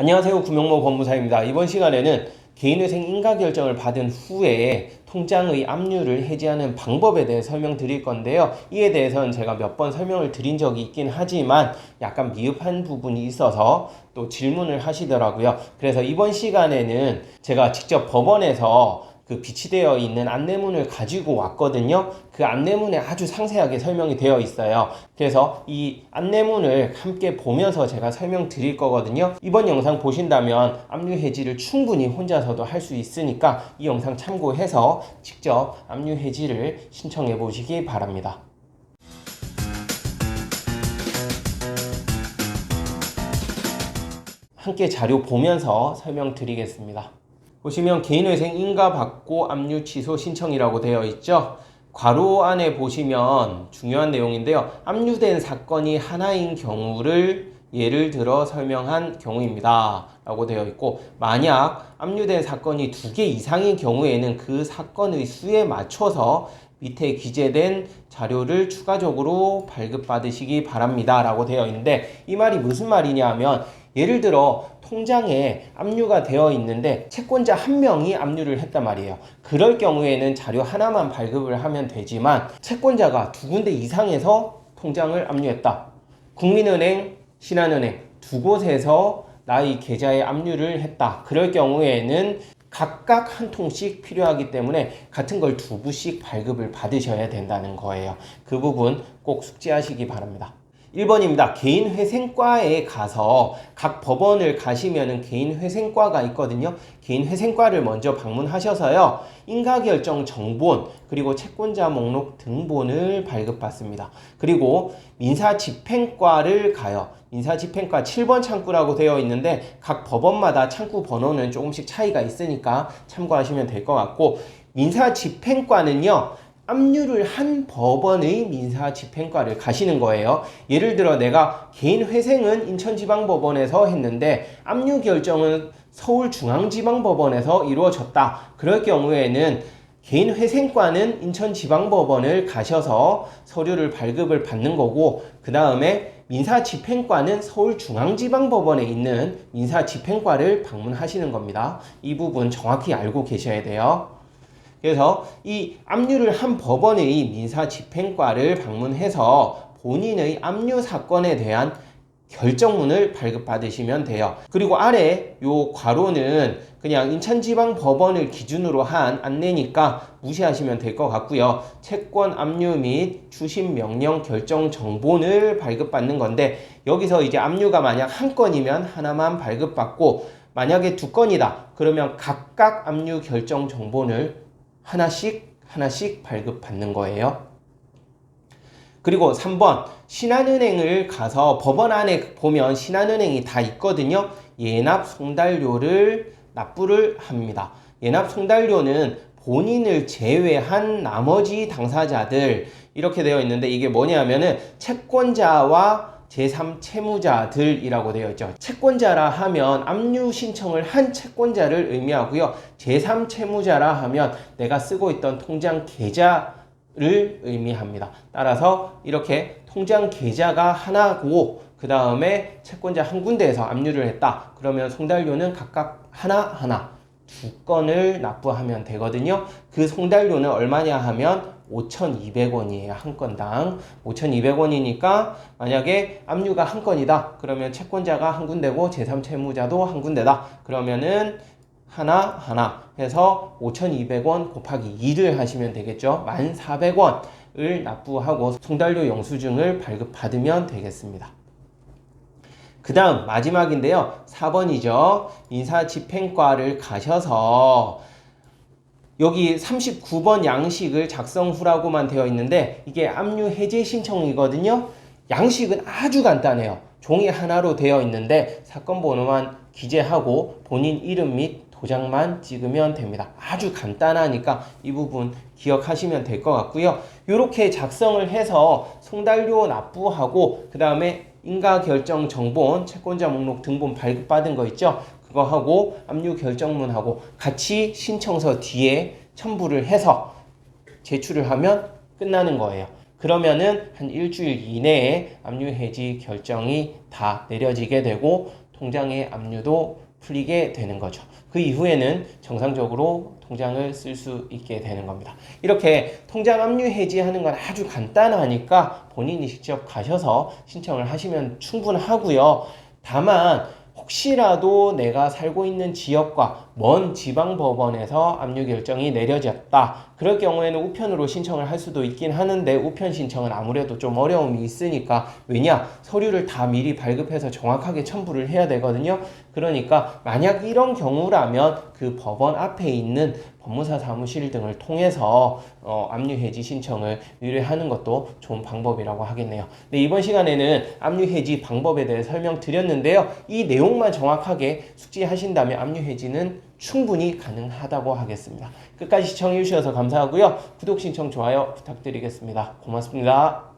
안녕하세요. 구명모 법무사입니다. 이번 시간에는 개인회생 인가 결정을 받은 후에 통장의 압류를 해지하는 방법에 대해 설명드릴 건데요. 이에 대해서는 제가 몇 번 설명을 드린 적이 있긴 하지만 약간 미흡한 부분이 있어서 또 질문을 하시더라고요. 그래서 이번 시간에는 제가 직접 법원에서 그 비치되어 있는 안내문을 가지고 왔거든요. 그 안내문에 아주 상세하게 설명이 되어 있어요. 그래서 이 안내문을 함께 보면서 제가 설명드릴 거거든요. 이번 영상 보신다면 압류 해지를 충분히 혼자서도 할 수 있으니까 이 영상 참고해서 직접 압류 해지를 신청해 보시기 바랍니다. 함께 자료 보면서 설명드리겠습니다. 보시면 개인회생 인가 받고 압류 취소 신청이라고 되어 있죠. 괄호 안에 보시면 중요한 내용인데요. 압류된 사건이 하나인 경우를 예를 들어 설명한 경우입니다. 라고 되어 있고, 만약 압류된 사건이 두 개 이상인 경우에는 그 사건의 수에 맞춰서 밑에 기재된 자료를 추가적으로 발급받으시기 바랍니다. 라고 되어 있는데, 이 말이 무슨 말이냐 하면, 예를 들어 통장에 압류가 되어 있는데 채권자 한 명이 압류를 했단 말이에요. 그럴 경우에는 자료 하나만 발급을 하면 되지만 채권자가 두 군데 이상에서 통장을 압류했다. 국민은행, 신한은행 두 곳에서 나의 계좌에 압류를 했다. 그럴 경우에는 각각 한 통씩 필요하기 때문에 같은 걸 두 부씩 발급을 받으셔야 된다는 거예요. 그 부분 꼭 숙지하시기 바랍니다. 1번입니다. 개인회생과에 가서 각 법원을 가시면은 개인회생과가 있거든요. 개인회생과를 먼저 방문하셔서요. 인가결정 정본, 그리고 채권자 목록 등본을 발급받습니다. 그리고 민사집행과를 가요. 민사집행과 7번 창구라고 되어 있는데 각 법원마다 창구 번호는 조금씩 차이가 있으니까 참고하시면 될 것 같고 민사집행과는요. 압류를 한 법원의 민사 집행과를 가시는 거예요. 예를 들어 내가 개인 회생은 인천지방법원에서 했는데 압류 결정은 서울중앙지방법원에서 이루어졌다. 그럴 경우에는 개인 회생과는 인천지방법원을 가셔서 서류를 발급을 받는 거고 그 다음에 민사집행과는 서울중앙지방법원에 있는 민사집행과를 방문하시는 겁니다. 이 부분 정확히 알고 계셔야 돼요. 그래서 이 압류를 한 법원의 민사 집행과를 방문해서 본인의 압류 사건에 대한 결정문을 발급받으시면 돼요. 그리고 아래 요 괄호는 그냥 인천지방법원을 기준으로 한 안내니까 무시하시면 될 것 같고요. 채권 압류 및 추심 명령 결정 정본을 발급받는 건데 여기서 이제 압류가 만약 한 건이면 하나만 발급받고 만약에 두 건이다 그러면 각각 압류 결정 정본을 하나씩 하나씩 발급받는 거예요. 그리고 3번 신한은행을 가서 법원 안에 보면 신한은행이 다 있거든요. 예납 송달료를 납부를 합니다. 예납 송달료는 본인을 제외한 나머지 당사자들 이렇게 되어 있는데 이게 뭐냐면은 채권자와 제3 채무자들이라고 되어 있죠. 채권자라 하면 압류 신청을 한 채권자를 의미하고요. 제3 채무자라 하면 내가 쓰고 있던 통장 계좌를 의미합니다. 따라서 이렇게 통장 계좌가 하나고 그 다음에 채권자 한 군데에서 압류를 했다. 그러면 송달료는 각각 하나 하나 두 건을 납부하면 되거든요. 그 송달료는 얼마냐 하면 5,200원이에요. 한 건당. 5,200원이니까 만약에 압류가 한 건이다. 그러면 채권자가 한 군데고 제3 채무자도 한 군데다. 그러면은 하나 하나 해서 5,200원 곱하기 2를 하시면 되겠죠. 1,400원을 납부하고 송달료 영수증을 발급받으면 되겠습니다. 그 다음 마지막인데요. 4번이죠. 인사집행과를 가셔서 여기 39번 양식을 작성 후라고만 되어 있는데 이게 압류 해제 신청이거든요. 양식은 아주 간단해요. 종이 하나로 되어 있는데 사건 번호만 기재하고 본인 이름 및 도장만 찍으면 됩니다. 아주 간단하니까 이 부분 기억하시면 될 것 같고요. 이렇게 작성을 해서 송달료 납부하고 그 다음에 인가 결정 정본, 채권자 목록 등본 발급받은 거 있죠? 그거 하고 압류 결정문하고 같이 신청서 뒤에 첨부를 해서 제출을 하면 끝나는 거예요. 그러면은 한 일주일 이내에 압류 해지 결정이 다 내려지게 되고 통장의 압류도 풀리게 되는 거죠. 그 이후에는 정상적으로 통장을 쓸 수 있게 되는 겁니다. 이렇게 통장 압류 해지하는 건 아주 간단하니까 본인이 직접 가셔서 신청을 하시면 충분하고요. 다만 혹시라도 내가 살고 있는 지역과 먼 지방 법원에서 압류 결정이 내려졌다. 그럴 경우에는 우편으로 신청을 할 수도 있긴 하는데 우편 신청은 아무래도 좀 어려움이 있으니까 왜냐 서류를 다 미리 발급해서 정확하게 첨부를 해야 되거든요. 그러니까 만약 이런 경우라면 그 법원 앞에 있는 법무사 사무실 등을 통해서 어, 압류 해지 신청을 의뢰하는 것도 좋은 방법이라고 하겠네요. 네, 이번 시간에는 압류 해지 방법에 대해 설명드렸는데요. 이 내용만 정확하게 숙지하신다면 압류 해지는 충분히 가능하다고 하겠습니다. 끝까지 시청해 주셔서 감사하고요. 구독 신청 좋아요 부탁드리겠습니다. 고맙습니다.